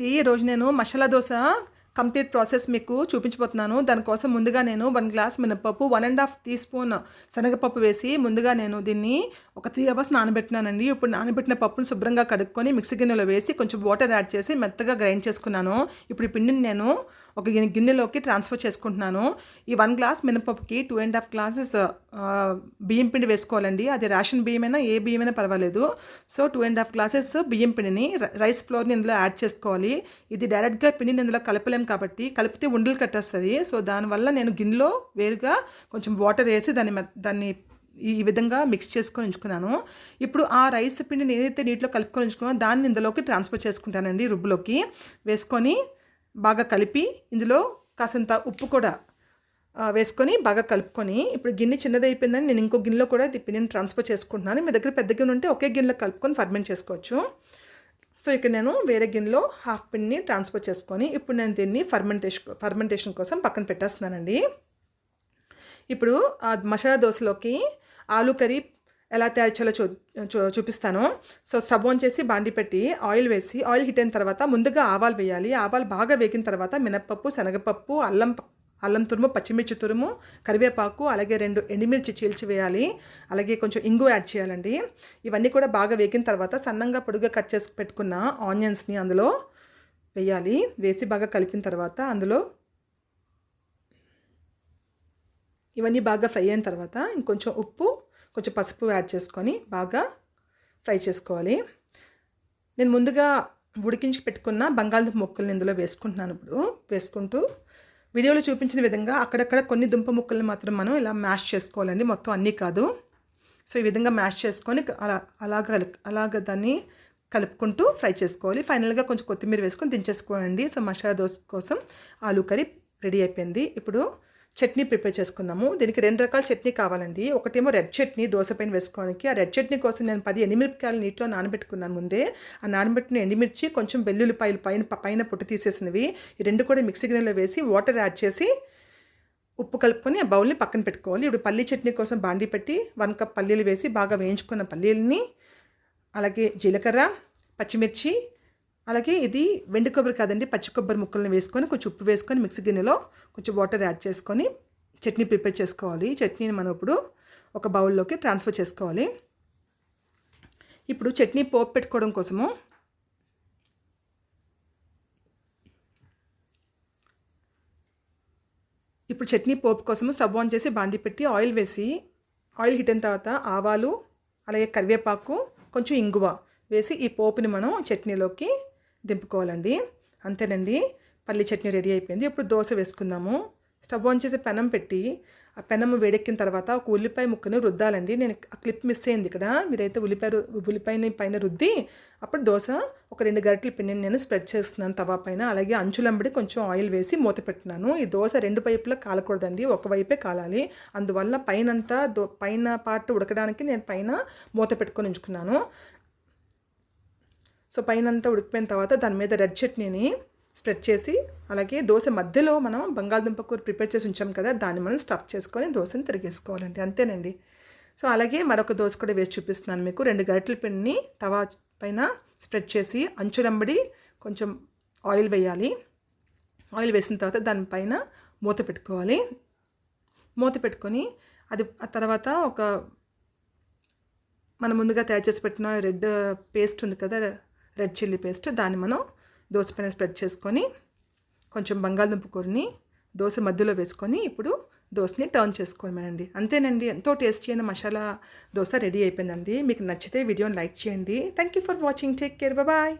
ఈ రోజు నేను మసాలా దోశ కంప్లీట్ ప్రాసెస్ మీకు చూపించబోతున్నాను. దానికోసం ముందుగా నేను వన్ గ్లాస్ మినపప్పు one and half tea spoon శనగపప్పు వేసి ముందుగా నేను దీన్ని ఒక త్రీ అవర్స్ నానబెట్టినానండి. ఇప్పుడు నానబెట్టిన పప్పును శుభ్రంగా కడుక్కొని మిక్సీ గిన్నెలో వేసి కొంచెం వాటర్ యాడ్ చేసి మెత్తగా గ్రైండ్ చేసుకున్నాను. ఇప్పుడు ఈ పిండిని నేను ఒక గిన్నెలోకి ట్రాన్స్ఫర్ చేసుకుంటున్నాను. ఈ వన్ గ్లాస్ మినపప్పుకి టూ అండ్ హాఫ్ గ్లాసెస్ బియ్యం పిండి వేసుకోవాలండి. అది రేషన్ బియ్యమైనా ఏ బియ్యమైనా పర్వాలేదు. So two and half glasses బియ్యం పిండిని రైస్ ఫ్లోర్ని ఇందులో యాడ్ చేసుకోవాలి. ఇది డైరెక్ట్గా పిండిని ఇందులో కలపలేం కాబట్టి కలిపితే ఉండలు కట్టేస్తుంది. సో దానివల్ల నేను గిన్నెలో వేరుగా కొంచెం వాటర్ వేసి దాన్ని దాన్ని ఈ విధంగా మిక్స్ చేసుకొని ఉంచుకున్నాను. ఇప్పుడు ఆ రైస్ పిండిని ఏదైతే నీటిలో కలుపుకొని ఉంచుకున్నానో దాన్ని ఇందులోకి ట్రాన్స్ఫర్ చేసుకుంటానండి రుబ్బులోకి. వేసుకొని బాగా కలిపి ఇందులో కాసంత ఉప్పు కూడా వేసుకొని బాగా కలుపుకొని ఇప్పుడు గిన్నె చిన్నది అయిపోయిందని నేను ఇంకో గిన్నెలో కూడా ఈ పిండిని ట్రాన్స్ఫర్ చేసుకుంటున్నాను. మీ దగ్గర పెద్ద గిన్నె ఉంటే ఒకే గిన్నెలో కలుపుకొని ఫర్మెంట్ చేసుకోవచ్చు. సో ఇక్కడ నేను వేరే గిన్నెలో హాఫ్ పిన్ని ట్రాన్స్ఫర్ చేసుకొని ఇప్పుడు నేను దీన్ని ఫర్మెంటేషన్ ఫర్మెంటేషన్ కోసం పక్కన పెట్టేస్తున్నానండి. ఇప్పుడు ఆ మసాలా దోశలోకి ఆలు కర్రీ ఎలా తయారు చేయాలో చూ చూ- చూపిస్తాను. సో స్టవ్ ఆన్ చేసి బాండి పెట్టి ఆయిల్ వేసి ఆయిల్ హిట్ అయిన తర్వాత ముందుగా ఆవాలు వేయాలి. ఆవాలు బాగా వేగిన తర్వాత మినప్పప్పు శనగపప్పు అల్లం అల్లం తురుము పచ్చిమిర్చి తురుము కరివేపాకు అలాగే రెండు ఎండుమిర్చి చీల్చి వేయాలి. అలాగే కొంచెం ఇంగు యాడ్ చేయాలండి. ఇవన్నీ కూడా బాగా వేగిన తర్వాత సన్నంగా పొడుగా కట్ చేసి పెట్టుకున్న ఆనియన్స్ని అందులో వేయాలి. వేసి బాగా కలిపిన తర్వాత అందులో ఇవన్నీ బాగా ఫ్రై అయిన తర్వాత ఇంకొంచెం ఉప్పు కొంచెం పసుపు యాడ్ చేసుకొని బాగా ఫ్రై చేసుకోవాలి. నేను ముందుగా ఉడికించి పెట్టుకున్న బంగాళదుంప ముక్కల్ని ఇందులో వేసుకుంటున్నాను ఇప్పుడు. వేసుకుంటూ వీడియోలో చూపించిన విధంగా అక్కడక్కడ కొన్ని దుంప ముక్కల్ని మాత్రం మనం ఇలా మ్యాష్ చేసుకోవాలండి. మొత్తం అన్నీ కాదు. సో ఈ విధంగా మ్యాష్ చేసుకొని అలా అలాగ అలాగ దాన్ని కలుపుకుంటూ ఫ్రై చేసుకోవాలి. ఫైనల్గా కొంచెం కొత్తిమీర వేసుకొని దించేసుకోండి. సో మసాలా దోశ కోసం ఆలూ కర్రీ రెడీ అయిపోయింది. ఇప్పుడు చట్నీ ప్రిపేర్ చేసుకుందాము. దీనికి రెండు రకాల చట్నీ కావాలండి. ఒకటేమో రెడ్ చట్నీ దోశ పైన వేసుకోవడానికి. ఆ రెడ్ చట్నీ కోసం నేను పది ఎండుమిరపకాయలు నీటిలో నానబెట్టుకున్నాను ముందే. ఆ నానబెట్టిన ఎండిమిర్చి కొంచెం వెల్లుల్లిపాయలు పైన పైన పొట్టు తీసేసినవి. ఈ రెండు కూడా మిక్సీ గిన్నెలో వేసి వాటర్ యాడ్ చేసి ఉప్పు కలుపుకొని ఆ బౌల్ని పక్కన పెట్టుకోవాలి. ఇప్పుడు పల్లీ చట్నీ కోసం బాండి పెట్టి వన్ కప్ పల్లీలు వేసి బాగా వేయించుకున్న పల్లీలని అలాగే జీలకర్ర పచ్చిమిర్చి అలాగే ఇది వెండి కొబ్బరి కాదండి పచ్చి కొబ్బరి ముక్కలను వేసుకొని కొంచెం ఉప్పు వేసుకొని మిక్సీ గిన్నెలో కొంచెం వాటర్ యాడ్ చేసుకొని చట్నీ ప్రిపేర్ చేసుకోవాలి. చట్నీని మనం ఇప్పుడు ఒక బౌల్లోకి ట్రాన్స్ఫర్ చేసుకోవాలి. ఇప్పుడు చట్నీ పోపు పెట్టుకోవడం కోసము ఇప్పుడు చట్నీ పోపు కోసం స్టవ్ ఆన్ చేసి బాండి పెట్టి ఆయిల్ వేసి ఆయిల్ హిట్ అయిన తర్వాత ఆవాలు అలాగే కరివేపాకు కొంచెం ఇంగువ వేసి ఈ పోపుని మనం చట్నీలోకి దింపుకోవాలండి. అంతేనండి. పల్లి చట్నీ రెడీ అయిపోయింది. ఇప్పుడు దోశ వేసుకుందాము. స్టవ్ ఆన్ చేసి పెనం పెట్టి ఆ పెనం వేడెక్కిన తర్వాత ఒక ఉల్లిపాయ ముక్కను రుద్దాలండి. నేను ఆ క్లిప్ మిస్ అయింది ఇక్కడ. మీరైతే ఉల్లిపాయ ఉల్లిపాయని పైన రుద్ది అప్పుడు దోశ ఒక రెండు గరిటెల పిండిని నేను స్ప్రెడ్ చేస్తున్నాను తవా పైన. అలాగే అంచులంబడి కొంచెం ఆయిల్ వేసి మూత పెట్టినాను ఈ దోశ రెండు వైపులా కాలకూడదండి. ఒకవైపే కాలాలి. అందువల్ల పైనంతా దో పైన పార్ట్ ఉడకడానికి నేను పైన మూత పెట్టుకొని ఉంచుకున్నాను. సో పైన అంతా ఉడికిపోయిన తర్వాత దాని మీద రెడ్ చట్నీని స్ప్రెడ్ చేసి అలాగే దోశ మధ్యలో మనం బంగాళదుంప కూర ప్రిపేర్ చేసి ఉంచాం కదా దాన్ని మనం స్టఫ్ చేసుకొని దోశని తిరిగేసుకోవాలండి. అంతేనండి. సో అలాగే మరొక దోశ కూడా వేసి చూపిస్తున్నాను మీకు. రెండు గరిటెల పిండిని తవా పైన స్ప్రెడ్ చేసి అంచులంబడి కొంచెం ఆయిల్ వేయాలి. ఆయిల్ వేసిన తర్వాత దానిపైన మూత పెట్టుకోవాలి. మూత పెట్టుకొని అది ఆ తర్వాత ఒక మనం ముందుగా తయారు చేసి పెట్టిన రెడ్ పేస్ట్ ఉంది కదా రెడ్ చిల్లీ పేస్ట్ దాన్ని మనం దోశ పైన స్ప్రెడ్ చేసుకొని కొంచెం బంగాళదుంప కూరని దోశ మధ్యలో వేసుకొని ఇప్పుడు దోశని టర్న్ చేసుకోమనండి. అంతేనండి ఎంతో టేస్టీ అయిన మసాలా దోశ రెడీ అయిపోయిందండి. మీకు నచ్చితే వీడియోని లైక్ చేయండి. Thank you for watching take care bye